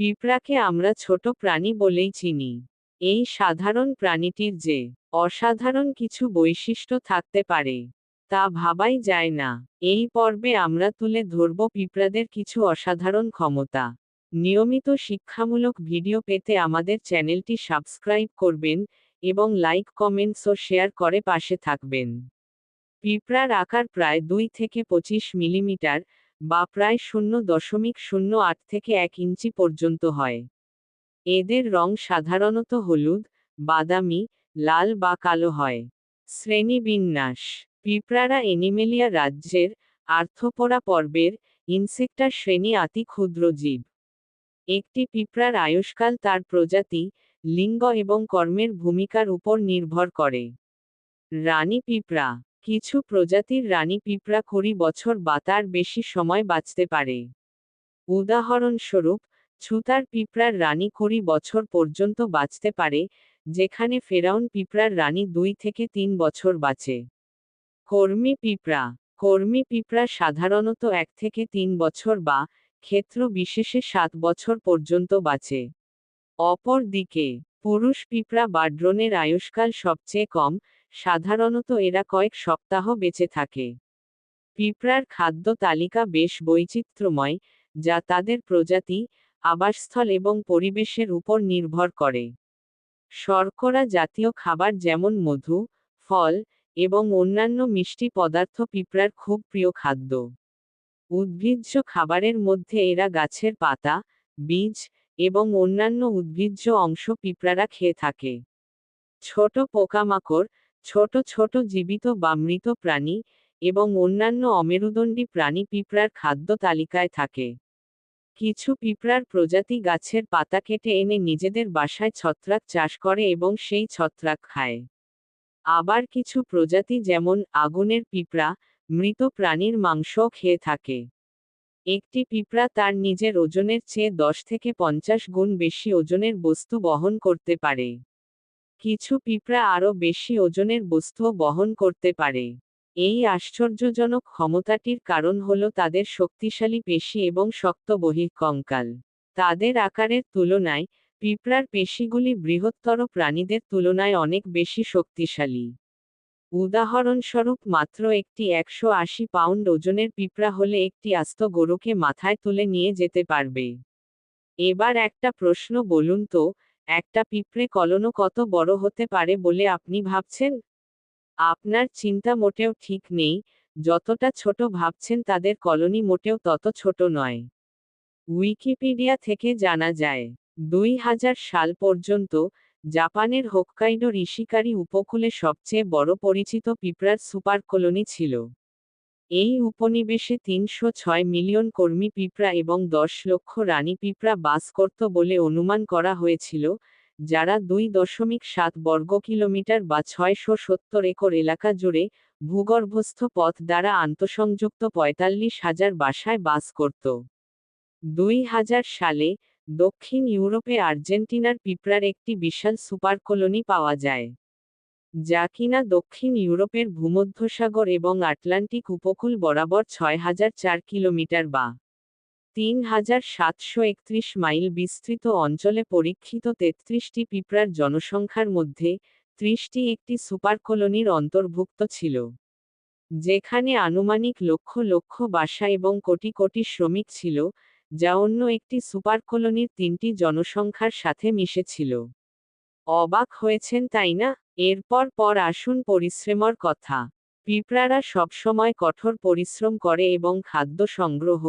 পিঁপড়াকে আমরা ছোট প্রাণী বলেই চিনি। এই সাধারণ প্রাণীটির যে অসাধারণ কিছু বৈশিষ্ট্য থাকতে পারে, তা ভাবাই যায় না। এই পর্বে আমরা তুলে ধরব পিঁপড়াদের কিছু অসাধারণ ক্ষমতা। নিয়মিত শিক্ষামূলক ভিডিও পেতে আমাদের চ্যানেলটি সাবস্ক্রাইব করবেন এবং লাইক, কমেন্টস ও শেয়ার করে পাশে থাকবেন। পিঁপড়ার আকার প্রায় দুই থেকে পঁচিশ মিলিমিটার বা প্রায় শূন্য দশমিক শূন্য আট থেকে এক ইঞ্চি পর্যন্ত হয়। এদের রং সাধারণত হলুদ, বাদামি, লাল বা কালো হয়। শ্রেণীবিন্যাস পিঁপড়ারা এনিমেলিয়া রাজ্যের আর্থপোরা পর্বের ইনসেক্টার শ্রেণি আতি ক্ষুদ্র জীব। একটি পিঁপড়ার আয়ুষ্কাল তার প্রজাতি, লিঙ্গ এবং কর্মের ভূমিকার উপর নির্ভর করে। রানী পিঁপড়া কিছু প্রজাতির রানী পিঁপড়া কুড়ি বছর বা তার বেশি সময় বাঁচতে পারে। উদাহরণস্বরূপ, ছুতার পিঁপড়ার রানী কুড়ি বছর পর্যন্ত বাঁচতে পারে, যেখানে ফেরাউন পিঁপড়ার রানী দুই থেকে তিন বছর বাঁচে। কর্মী পিঁপড়া কর্মী পিঁপড়া সাধারণত এক থেকে তিন বছর বা ক্ষেত্র বিশেষে সাত বছর পর্যন্ত বাঁচে। অপরদিকে, পুরুষ পিঁপড়া বা ড্রোনের আয়ুষ্কাল সবচেয়ে কম সাধারণত এরা কয়েক সপ্তাহ বেঁচে থাকে। পিঁপড়ার খাদ্য তালিকা বেশ বৈচিত্র্যময়, যা তাদের প্রজাতি, আবাসস্থল এবং পরিবেশের উপর নির্ভর করে। শর্করা জাতীয় খাবার যেমন মধু, ফল এবং অন্যান্য মিষ্টি পদার্থ পিঁপড়ার খুব প্রিয় খাদ্য। উদ্ভিজ্জ খাবারের মধ্যে এরা গাছের পাতা, বীজ এবং অন্যান্য উদ্ভিজ্জ অংশ পিঁপড়ারা খেয়ে থাকে। ছোট পোকামাকড় ছোট ছোট জীবিত বা মৃত প্রাণী এবং অন্যান্য অমেরুদণ্ডী প্রাণী পিঁপড়ার খাদ্য তালিকায় থাকে। কিছু পিঁপড়ার প্রজাতি গাছের পাতা কেটে এনে নিজেদের বাসায় ছত্রাক চাষ করে এবং সেই ছত্রাক খায়। আবার কিছু প্রজাতি যেমন আগুনের পিঁপড়া, মৃত প্রাণীর মাংসও খেয়ে থাকে। একটি পিঁপড়া তার নিজের ওজনের চেয়ে দশ থেকে পঞ্চাশ গুণ বেশি ওজনের বস্তু বহন করতে পারে। কিছু পিঁপড়া আরও বেশি ওজনের বস্তুও বহন করতে পারে। এই আশ্চর্যজনক ক্ষমতাটির কারণ হল তাদের শক্তিশালী পেশি এবং শক্ত বহিঃকঙ্কাল। তাদের আকারের তুলনায় পিঁপড়ার পেশিগুলি বৃহত্তর প্রাণীদের তুলনায় অনেক বেশি শক্তিশালী। উদাহরণস্বরূপ মাত্র একটি একশো আশি পাউন্ড ওজনের পিঁপড়া হলে একটি আস্ত গরুকে মাথায় তুলে নিয়ে যেতে পারবে। এবার একটা প্রশ্ন বলুন তো একটা পিঁপড়ে কলনো কত বড় হতে পারে বলে আপনি ভাবছেন? আপনার চিন্তা মোটেও ঠিক নেই, যতটা ছোট ভাবছেন তাদের কলোনি মোটেও তত ছোট নয়। উইকিপিডিয়া থেকে জানা যায়, দুই হাজার সাল পর্যন্ত জাপানের হোক্কাইডো ঋষিকারী উপকূলে সবচেয়ে বড় পরিচিত পিঁপড়ার সুপার কলোনি ছিল। এই উপনিবেশে তিনশো ছয় মিলিয়ন কর্মী পিঁপড়া এবং দশ লক্ষ রানী পিঁপড়া বাস করত বলে অনুমান করা হয়েছিল, যারা দুই দশমিক সাত বর্গ কিলোমিটার বা ছয়শো সত্তর একর এলাকা জুড়ে ভূগর্ভস্থ পথ দ্বারা আন্তঃসংযুক্ত পঁয়তাল্লিশ হাজার বাসায় বাস করত। দুই হাজার সালে দক্ষিণ ইউরোপে আর্জেন্টিনার পিঁপড়ার একটি বিশাল সুপার কলোনি পাওয়া যায়। যা কিনা দক্ষিণ ইউরোপের ভূমধ্যসাগর এবং আটলান্টিক উপকূল বরাবর ছয় হাজার চার কিলোমিটার বা তিন হাজার সাতশো একত্রিশ মাইল বিস্তৃত অঞ্চলে পরীক্ষিত তেত্রিশটি পিঁপড়ার জনসংখ্যার মধ্যে ত্রিশটি একটি সুপার কলোনির অন্তর্ভুক্ত ছিল, যেখানে আনুমানিক লক্ষ লক্ষ বাসা এবং কোটি কোটি শ্রমিক ছিল, যা অন্য একটি সুপার কলোনির তিনটি জনসংখ্যার সাথে মিশেছিল। অবাক হয়েছেন, তাই না? এরপর পর আসুন পরিশ্রমর কথা। পিঁপড়ারা সবসময় কঠোর পরিশ্রম করে এবং খাদ্য সংগ্রহ,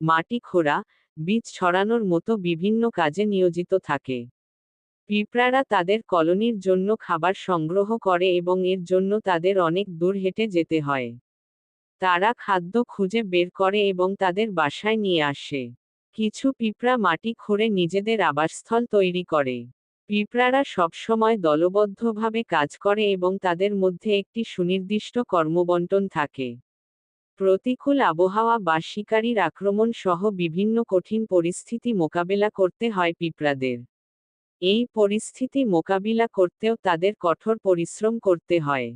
মাটি খোঁড়া, বীজ ছড়ানোর মতো বিভিন্ন কাজে নিয়োজিত থাকে। পিঁপড়ারা তাদের কলোনির জন্য খাবার সংগ্রহ করে এবং এর জন্য তাদের অনেক দূর হেঁটে যেতে হয়। তারা খাদ্য খুঁজে বের করে এবং তাদের বাসায় নিয়ে আসে। কিছু পিঁপড়া মাটি খুঁড়ে নিজেদের আবাসস্থল তৈরি করে। পিঁপড়ারা সবসময় দলবদ্ধভাবে কাজ করে এবং তাদের মধ্যে একটি সুনির্দিষ্ট কর্মবন্টন থাকে। প্রতিকূল আবহাওয়া বা শিকারীর আক্রমণ সহ বিভিন্ন কঠিন পরিস্থিতি মোকাবেলা করতে হয় পিঁপড়াদের এই পরিস্থিতি মোকাবিলা করতেও তাদের কঠোর পরিশ্রম করতে হয়।